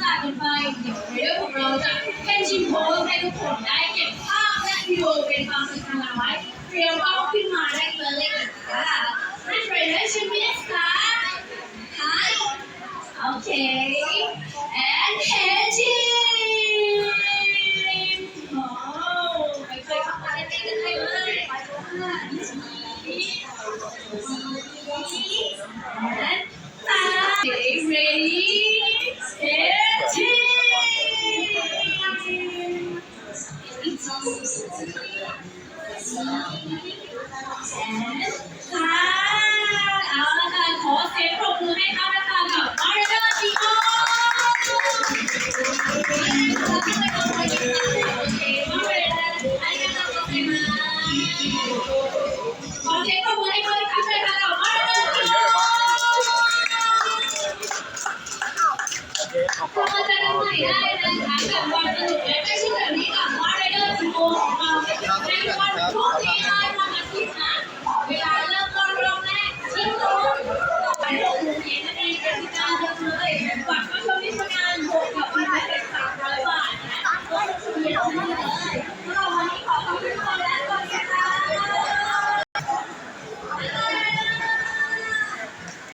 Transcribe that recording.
จากกันไป เดี๋ยวเรื่องของเราจะเป็นชิมโพสให้ทุกคนได้เก็บภาพและวิดีโอเป็นความทรงจำเอาไว้เตรียมเอาขึ้นมาได้เลยค่ะนั่นเป็นเรื่องชิมพิสค่ะ Hi Okay and heading โอ้ไม่เคยทำอะไรกันเลยเลย and ค่ะเอาละค่ะขอเสียงปรบมือให้เขานะคะกับมาริโอจีโอขอเสียงปรบมือให้เขาอีกครั้งเลยค่ะกับมาริโอจีโอเรามาเจอกันใหม่ได้นะคะกับ よろしくお願いします。